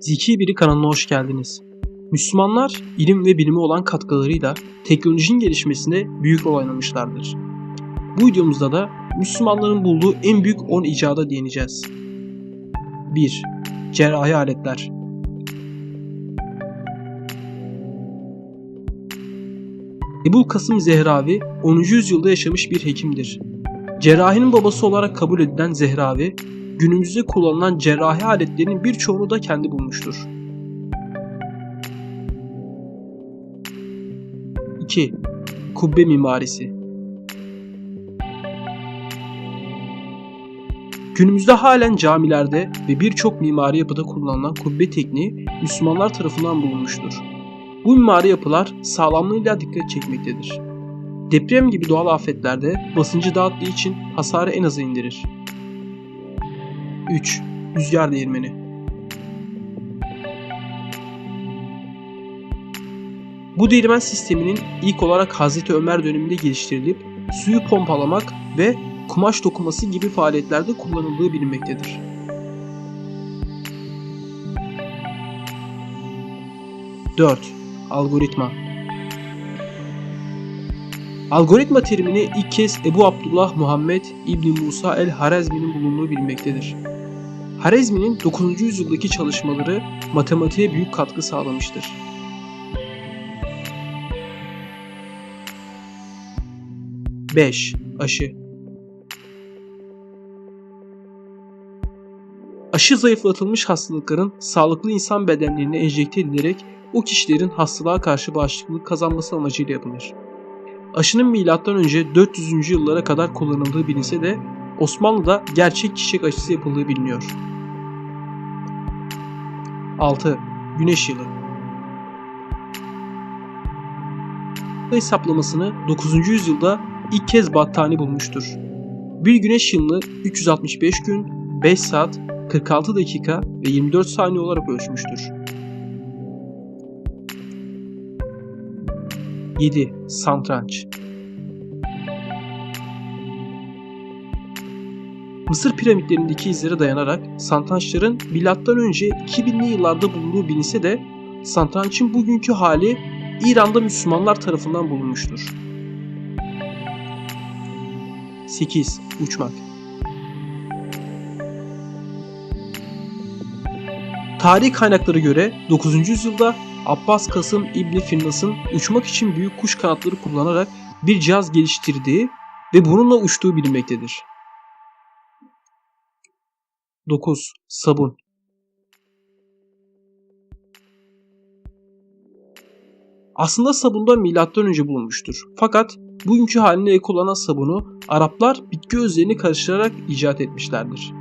Zeki Biri kanalına hoş geldiniz. Müslümanlar ilim ve bilime olan katkılarıyla teknolojinin gelişmesine büyük rol oynamışlardır. Bu videomuzda da Müslümanların bulduğu en büyük 10 icada değineceğiz. 1. Cerrahi aletler Ebul Kasım Zehravi 10. yüzyılda yaşamış bir hekimdir. Cerrahinin babası olarak kabul edilen Zehravi, günümüzde kullanılan cerrahi aletlerin birçoğunu da kendi bulmuştur. 2. Kubbe mimarisi Günümüzde halen camilerde ve birçok mimari yapıda kullanılan kubbe tekniği Müslümanlar tarafından bulunmuştur. Bu mimari yapılar sağlamlığıyla dikkat çekmektedir. Deprem gibi doğal afetlerde basıncı dağıttığı için hasarı en aza indirir. 3. Rüzgar değirmeni Bu değirmen sisteminin ilk olarak Hazreti Ömer döneminde geliştirilip suyu pompalamak ve kumaş dokuması gibi faaliyetlerde kullanıldığı bilinmektedir. Dört, Algoritma Algoritma terimini ilk kez Ebu Abdullah Muhammed İbni Musa el-Harezmi'nin bulunduğu bilinmektedir. Harezmi'nin 9. yüzyıldaki çalışmaları matematiğe büyük katkı sağlamıştır. Beş, Aşı Aşı zayıflatılmış hastalıkların sağlıklı insan bedenlerine enjekte edilerek o kişilerin hastalığa karşı bağışıklık kazanması amacıyla yapılır. Aşının M.Ö. 400. yıllara kadar kullanıldığı bilinse de Osmanlı'da gerçek çiçek aşısı yapıldığı biliniyor. 6. Güneş yılı hesaplamasını 9. yüzyılda ilk kez Battani bulmuştur. Bir güneş yılını 365 gün, 5 saat, 46 dakika ve 24 saniye olarak ölçmüştür. 7. Santranç Mısır piramitlerindeki izlere dayanarak satrançların M.Ö. 2000'li yıllarda bulunduğu bilinse de satrançın bugünkü hali İran'da Müslümanlar tarafından bulunmuştur. 8. Uçmak Tarih kaynakları göre 9. yüzyılda Abbas Kasım İbni Finnas'ın uçmak için büyük kuş kanatları kullanarak bir cihaz geliştirdiği ve bununla uçtuğu bilinmektedir. 9. Sabun Aslında sabunda milattan önce bulunmuştur. Fakat bugünkü haline ek olan sabunu Araplar bitki özlerini karıştırarak icat etmişlerdir.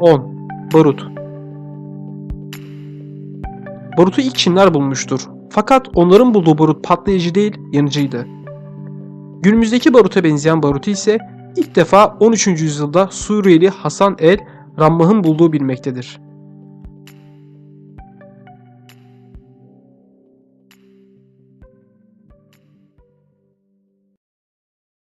On. Barut Barutu ilk Çinler bulmuştur. Fakat onların bulduğu barut patlayıcı değil, yanıcıydı. Günümüzdeki baruta benzeyen barutu ise ilk defa 13. yüzyılda Suriyeli Hasan el Rammah'ın bulduğu bilmektedir.